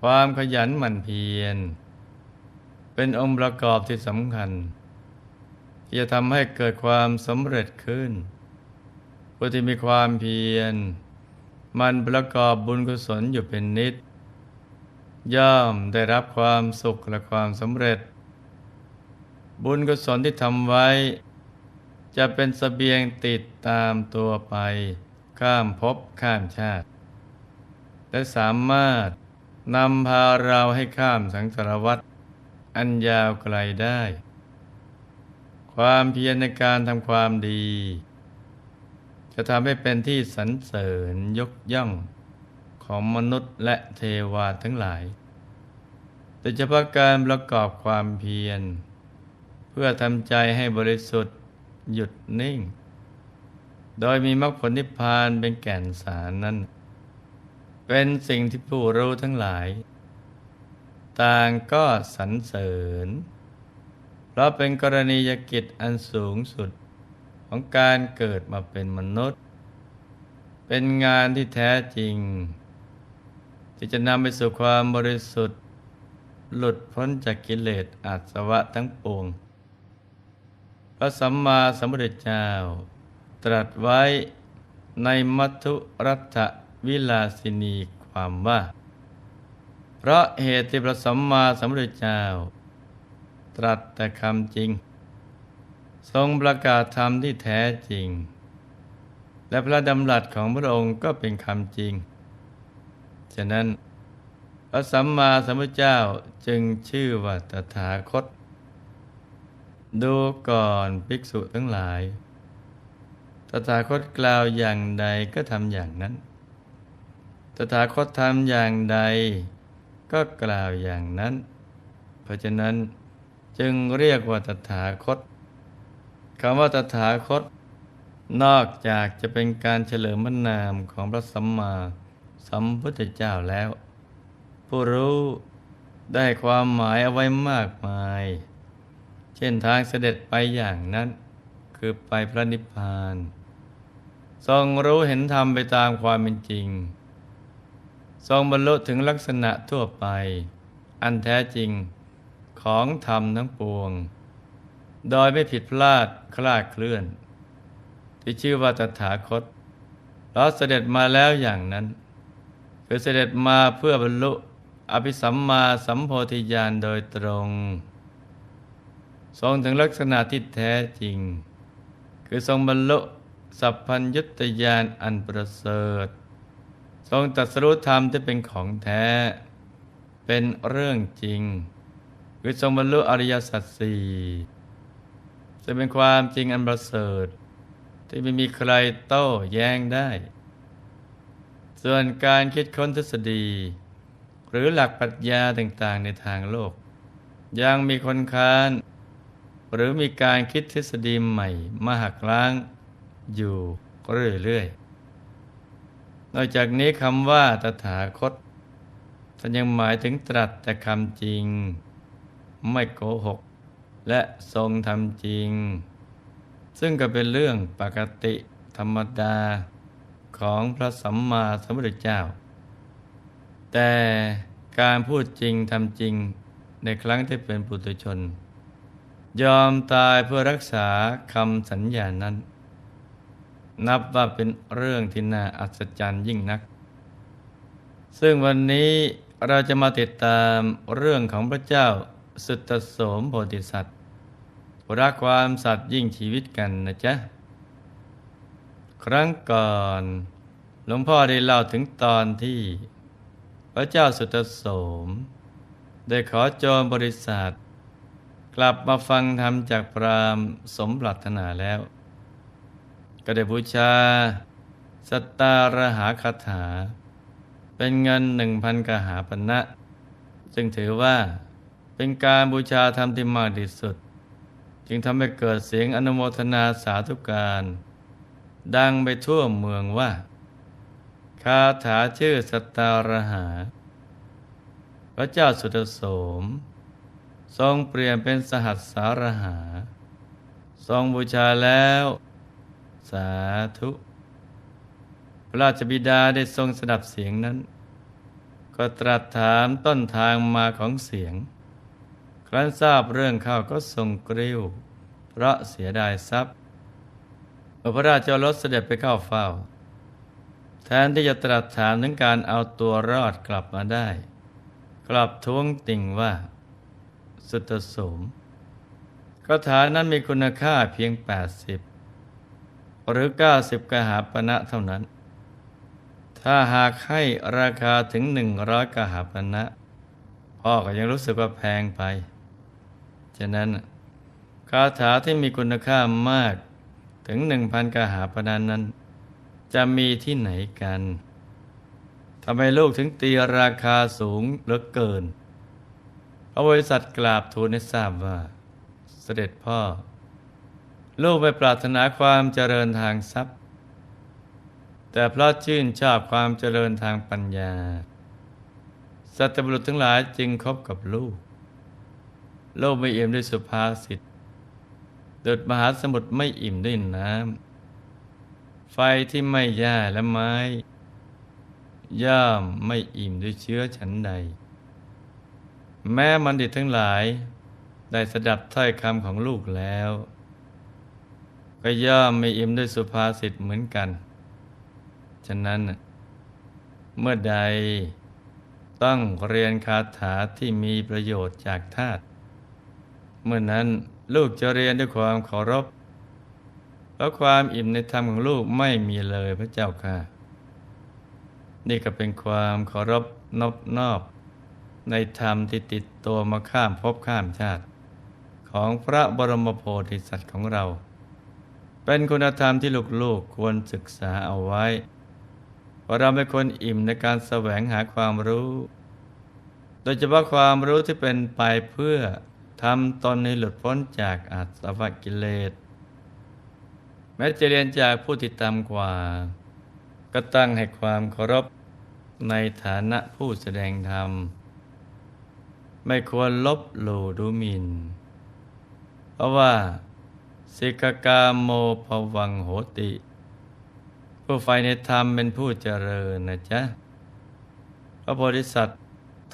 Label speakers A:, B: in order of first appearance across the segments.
A: ความขยันหมั่นเพียร เป็นองค์ประกอบที่สำคัญ ที่จะทำให้เกิดความสำเร็จขึ้นผู้ที่มีความเพียร มันประกอบบุญกุศลอยู่เป็นนิด ย่อมได้รับความสุขและความสำเร็จ บุญกุศลที่ทำไว้ จะเป็นสเสบียงติดตามตัวไป ข้ามภพข้ามชาติ และสามารถ นำพาเราให้ข้ามสังสารวัฏอันยาวไกลได้ ความเพียรในการทำความดี จะทำให้เป็นที่สรรเสริญยกย่องของมนุษย์และเทวาทั้งหลายโดยเฉพาะการประกอบความเพียร เพื่อทำใจให้บริสุทธิ์หยุดนิ่ง โดยมีมรรคผลนิพพานเป็นแก่นสารนั้น เป็นสิ่งที่ผู้รู้ทั้งหลาย ต่างก็สรรเสริญ เพราะเป็นกรณียกิจอันสูงสุดของการเกิดมาเป็นมนุษย์ เป็นงานที่แท้จริง ที่จะนำไปสู่ความบริสุทธิ์ หลุดพ้นจากกิเลสอาสวะทั้งปวง พระสัมมาสัมพุทธเจ้า ตรัสไว้ในมัทธุรัต วิลาสินีความว่า เพราะเหตุที่พระสัมมาสัมพุทธเจ้า ตรัสแต่คำจริง ทรงประกาศธรรมที่แท้จริง และพระดำรัสของพระองค์ก็เป็นคำจริง ฉะนั้น พระสัมมาสัมพุทธเจ้าจึงชื่อว่าตถาคต ดูก่อนภิกษุทั้งหลายตถาคตกล่าวอย่างใดก็ทำอย่างนั้น ตถาคตทำอย่างใด ก็กล่าวอย่างนั้น เพราะฉะนั้นจึงเรียกว่าตถาคตคำว่าตถาคต นอกจากจะเป็นการเฉลิมพระนามของพระสัมมาสัมพุทธเจ้าแล้ว ผู้รู้ได้ความหมายเอาไว้มากมาย เช่นทางเสด็จไปอย่างนั้น คือไปพระนิพพาน ทรงรู้เห็นธรรมไปตามความเป็นจริง ทรงบรรลุถึงลักษณะทั่วไป อันแท้จริงของธรรมทั้งปวง โดยไม่ผิดพลาดคลาดเคลื่อน ที่ชื่อว่าตถาคตเราเสด็จมาแล้วอย่างนั้น คือเสด็จมาเพื่อบรรลุอภิสัมมาสัมโพธิญาณโดยตรง ทรงถึงลักษณะที่แท้จริง คือทรงบรรลุสัพพัญยุตญาณอันประเสริฐ ทรงตรัสรู้ธรรมที่เป็นของแท้ เป็นเรื่องจริง คือทรงบรรลุอริยสัจสี่จะเป็นความจริงอันประเสริฐ ที่ไม่มีใครโต้แย้งได้ ส่วนการคิดค้นทฤษฎี หรือหลักปรัชญาต่างๆในทางโลก ยังมีคนค้าน หรือมีการคิดทฤษฎีใหม่มาหักล้างอยู่เรื่อยๆ นอกจากนี้คำว่าตถาคตท่านยังหมายถึงตรัสแต่คำจริง ไม่โกหก และทรงทำจริง ซึ่งก็เป็นเรื่องปกติธรรมดาของพระสัมมาสัมพุทธเจ้า แต่การพูดจริงทำจริงในครั้งที่เป็นปุถุชน ยอมตายเพื่อรักษาคำสัญญานั้น นับว่าเป็นเรื่องที่น่าอัศจรรย์ยิ่งนัก ซึ่งวันนี้เราจะมาติดตามเรื่องของพระเจ้าสุตโสมโพธิสัตว์รักความสัตย์ยิ่งชีวิตกันนะจ๊ะ ครั้งก่อนหลวงพ่อได้เล่าถึงตอนที่พระเจ้าสุตโสม ได้ขอจองบริษัท กลับมาฟังธรรมจากพรามสมปรารถนาแล้ว ก็ได้บูชา สตารหาคาถา เป็นเงินหนึ่งพันกหาปณะจึงถือว่าเป็นการบูชาธรรมที่มากที่สุด จึงทำให้เกิดเสียงอนุโมทนาสาธุการ ดังไปทั่วเมืองว่าคาถาชื่อสตารหา พระเจ้าสุตโสม ทรงเปลี่ยนเป็นสหัสสารหา ทรงบูชาแล้ว สาธุ พระราชบิดาได้ทรงสดับเสียงนั้น ก็ตรัสถามต้นทางมาของเสียง ครั้นทราบเรื่องเข้าก็ทรงกริ้ว เพราะเสียดายทรัพย์เมื่อพระราชรสเสด็จไปเข้าเฝ้า แทนที่จะตรัสถามถึงการเอาตัวรอดกลับมาได้ กลับท้วงติ่งว่า สุตโสมคาถานั้นมีคุณค่าเพียง 80 หรือ 90 กหาปณะเท่านั้น ถ้าหากให้ราคาถึง 100 กหาปณะพ่อก็ยังรู้สึกว่าแพงไป ฉะนั้นคาถาที่มีคุณค่ามากถึง 1,000 กหาปณะนั้น จะมีที่ไหนกันทำไมลูกถึงตีราคาสูงเหลือเกินพระบริษัทกราบทูลให้ทราบว่า เสด็จพ่อ ลูกไม่ปรารถนาความเจริญทางทรัพย์ แต่เพราะชื่นชอบความเจริญทางปัญญา สัตบุรุษทั้งหลายจึงคบกับลูกโลกไม่อิ่มด้วยสุภาษิตดุดมหาสมุทรไม่อิ่มด้วยน้ำไฟที่ไม่ย่าและไม้ ย่อมไม่อิ่มด้วยเชื้อฉันใด แม้มันดิตทั้งหลายได้สดับถ้อยคำของลูกแล้ว ก็ย่อมไม่อิ่มด้วยสุภาษิตเหมือนกัน ฉะนั้นเมื่อใดต้องเรียนคาถาที่มีประโยชน์จากธาตุเมื่อนั้นลูกจะเรียนด้วยความเคารพเพราะความอิ่มในธรรมของลูกไม่มีเลยพระเจ้าค่ะ นี่ก็เป็นความเคารพนอบนอบ ในธรรมที่ติดตัวมาข้ามภพข้ามชาติ ของพระบรมโพธิสัตว์ของเรา เป็นคุณธรรมที่ลูกๆควรศึกษาเอาไว้เพราเราเป็นคนอิ่มในการแสวงหาความรู้ โดยเฉพาะความรู้ที่เป็นไปเพื่อทำตนให้หลุดพ้นจากอาสวะกิเลส แม้จะเรียนจากผู้ที่ต่ำกว่า ก็ตั้งให้ความเคารพในฐานะผู้แสดงธรรม ไม่ควรลบหลู่ดูหมิน่น เพราะว่า สิกกาโมภวังโหติ ผู้ไฟในธรรมเป็นผู้เจริญนะจ๊ะ พระโพธิสัตว์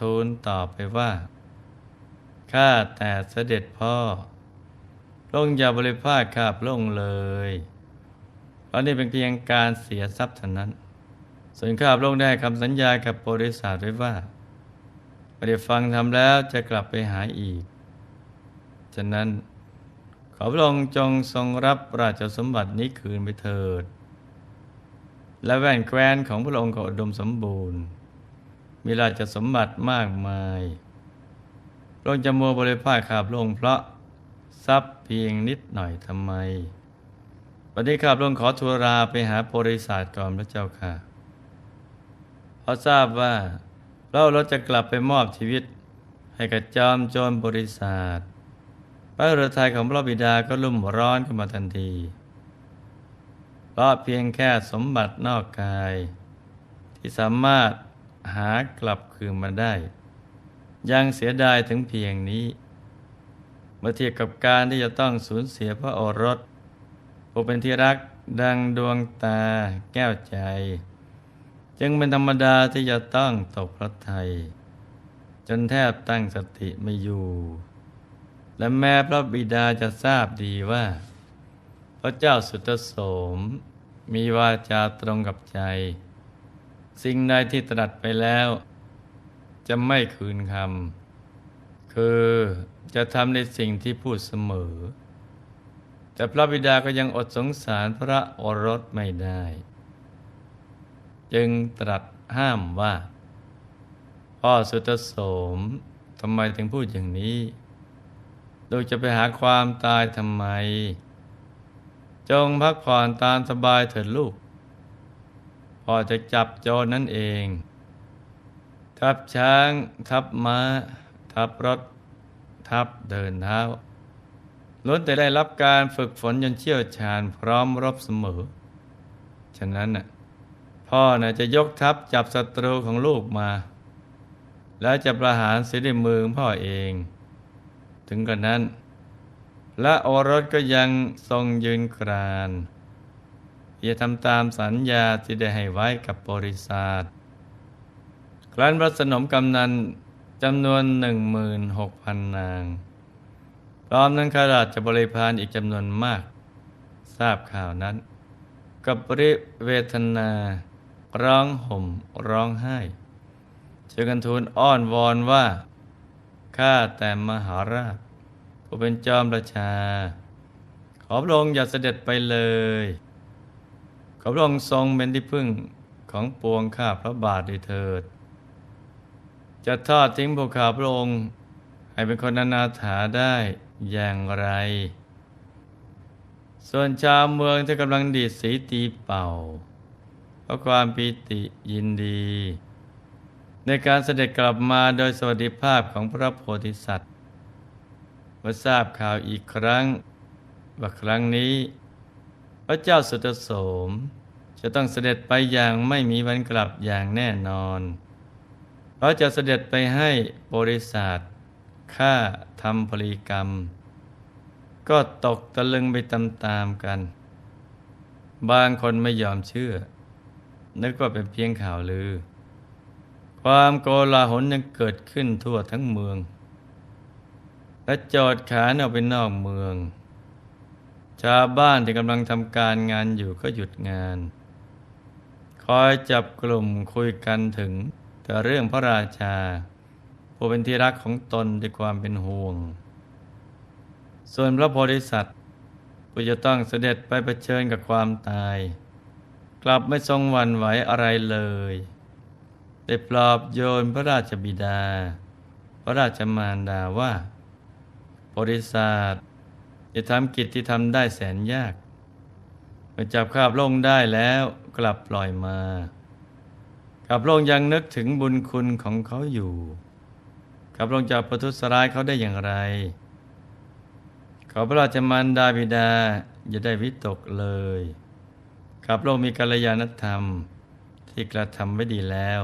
A: ทูลตอบไปว่า ข้าแต่เสด็จพ่อพระองค์อย่าบริพาทข้าพระองค์เลยเพราะนี่เป็นเพียงการเสียทรัพย์เท่านั้น ส่วนข้าพระองค์ได้คำสัญญากับโพธิสัตว์ไว้ว่าปฏิฟังทำแล้วจะกลับไปหาอีก ฉะนั้น ขอพระองค์จงทรงรับราชสมบัตินี้คืนไปเถิด และแว่นแคว้นของพระองค์ก็อุดมสมบูรณ์ มีราชสมบัติมากมาย พระองค์จะมัวบริพาทขาพระองค์เพราะทรัพย์เพียงนิดหน่อยทำไมวันนี้ข้าพระองค์ขอทูราไปหาบริษัทก่อนพระเจ้าค่ะเพราะทราบว่าเราเราจะกลับไปมอบชีวิตให้กับจอมโจรบริษัท พระฤทัยของพระบิดาก็ลุ่มร้อนขึ้นมาทันที เพราะเพียงแค่สมบัตินอกกาย ที่สามารถหากลับคืนมาได้ ยังเสียดายถึงเพียงนี้ เมื่อเทียบกับการที่จะต้องสูญเสียพระโอรสผู้เป็นที่รักดังดวงตาแก้วใจ จึงเป็นธรรมดาที่จะต้องตกพระทัยจนแทบตั้งสติไม่อยู่ และแม้พระบิดาจะทราบดีว่า พระเจ้าสุตโสม มีวาจาตรงกับใจ สิ่งใดที่ตรัสไปแล้ว จะไม่คืนคำคือจะทำในสิ่งที่พูดเสมอ แต่พระบิดาก็ยังอดสงสารพระโอรสไม่ได้ จึงตรัสห้ามว่า พ่อสุตโสมทำไมถึงพูดอย่างนี้ ลูกจะไปหาความตายทำไม จงพักผ่อนตามสบายเถิดลูกพอจะจับโจรนั่นเอง ทับช้าง ทับมา้า ทับรถ ทับเดินเท้าล้วนแต่ได้รับการฝึกฝนจนเชี่ยวชาญพร้อมรบเสมอ ฉะนั้นน่ะพ่อน่ะจะยกทัพจับศัตรูของลูกมา แล้วจะประหารเสียด้วยมือพ่อเอง ถึงกระนั้น และโอรสก็ยังทรงยืนกรานอย่าทำตามสัญญาที่ได้ให้ไว้กับบริษัทครั้นพระสนมกำนันจำนวนหนึ่งหมื่นหกพันนาง พร้อมนั้นข้าราชบริพารอีกจำนวนมาก ทราบข่าวนั้น กับริเวทนา ร้องห่มร้องไห้เชิญกันทูลอ้อนวอนว่า ข้าแต่มหาราช ผู้เป็นจอมราชา ขอพระองค์อย่าเสด็จไปเลย ขอพระองค์ทรงเป็นที่พึ่งของปวงข้าพระบาทด้วยเถิด จะทอดทิ้งพวกข้าพระองค์ ให้เป็นคนอนาถาได้อย่างไร ส่วนชาวเมืองที่กำลังดีดสีตีเป่า เพราะความปีติยินดี ในการเสด็จกลับมาโดยสวัสดิภาพของพระโพธิสัตว์เมื่อทราบข่าวอีกครั้งว่าครั้งนี้ พระเจ้าสุตโสม จะต้องเสด็จไปอย่างไม่มีวันกลับอย่างแน่นอนเพราะจะเสด็จไปให้บริษัทฆ่าทำพลีกรรม ก็ตกตะลึงไปตามๆกัน บางคนไม่ยอมเชื่อ นึกว่าเป็นเพียงข่าวลือ ความโกลาหลยังเกิดขึ้นทั่วทั้งเมือง และจอดขานออกไปนอกเมือง ชาวบ้านที่กำลังทำการงานอยู่ก็หยุดงาน คอยจับกลุ่มคุยกันถึง แต่เรื่องพระราชา ผู้เป็นที่รักของตนด้วยความเป็นห่วง ส่วนพระโพธิสัตว์ผู้จะต้องเสด็จไปเผชิญกับความตาย กลับไม่ทรงหวั่นไหวอะไรเลย ได้ปลอบโยนพระราชบิดา พระราชมารดาว่าโพธิสัตว์จะทำกิจที่ทำได้แสนยากเมื่อจับคาบลงได้แล้วกลับปล่อยมากับลงยังนึกถึงบุญคุณของเขาอยู่กับลงจะประทุษร้ายเขาได้อย่างไร ขอพระราชมารดาบิดาอย่าได้วิตกเลยกับลงมีกัลยาณธรรมที่กระทำไว้ดีแล้ว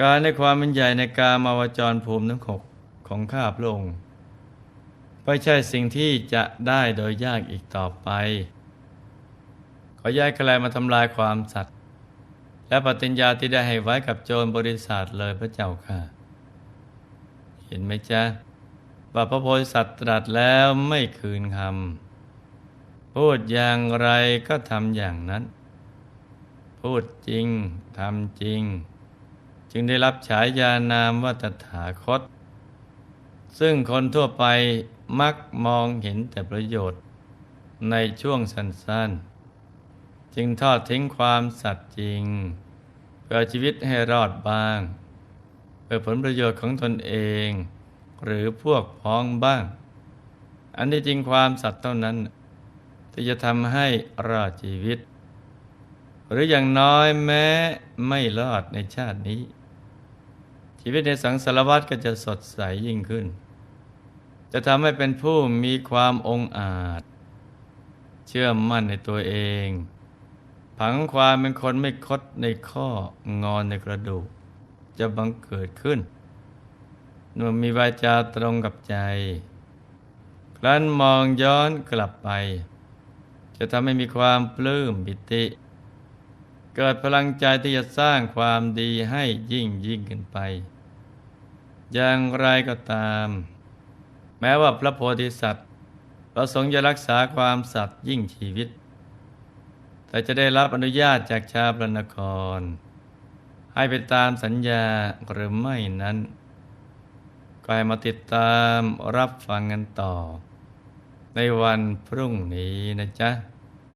A: การในความเป็นใหญ่ในกามาวจรภูมิทั้งหกของข้าพระองค์ไม่ใช่สิ่งที่จะได้โดยยากอีกต่อไป ขอย้ายใครมาทำลายความสัตย์และปฏิญญาที่ได้ให้ไว้กับโจรบริษัทเลยพระเจ้าค่ะ เห็นไหมจ๊ะว่าพระโพธิสัตว์ตรัสแล้วไม่คืนคำพูดอย่างไรก็ทำอย่างนั้น พูดจริงทำจริง จึงได้รับฉายานามว่าตถาคต ซึ่งคนทั่วไปมักมองเห็นแต่ประโยชน์ ในช่วงสั้นๆ จึงทอดทิ้งความสัตย์จริง เพื่อชีวิตให้รอดบ้าง เพื่อผลประโยชน์ของตนเอง หรือพวกพ้องบ้าง อันที่จริงความสัตย์เท่านั้น ที่จะทำให้รอดชีวิต หรืออย่างน้อยแม้ไม่รอดในชาตินี้ ชีวิตในสังสารวัฏก็จะสดใสยิ่งขึ้น จะทำให้เป็นผู้มีความองอาจ เชื่อมั่นในตัวเอง ผังความเป็นคนไม่คดในข้องอนในกระดูก จะบังเกิดขึ้นเมื่อมีวาจาตรงกับใจ ครั้นมองย้อนกลับไป จะทำให้มีความปลื้มปิติ เกิดพลังใจที่จะสร้างความดีให้ยิ่งยิ่งขึ้นไป อย่างไรก็ตาม แม้ว่าพระโพธิสัตว์ประสงค์จะรักษาความสัตย์ยิ่งชีวิต แต่จะได้รับอนุญาตจากชาวพระนคร ให้ไปตามสัญญาหรือไม่นั้นก็ให้มาติดตามรับฟังกันต่อ ในวันพรุ่งนี้นะจ๊ะ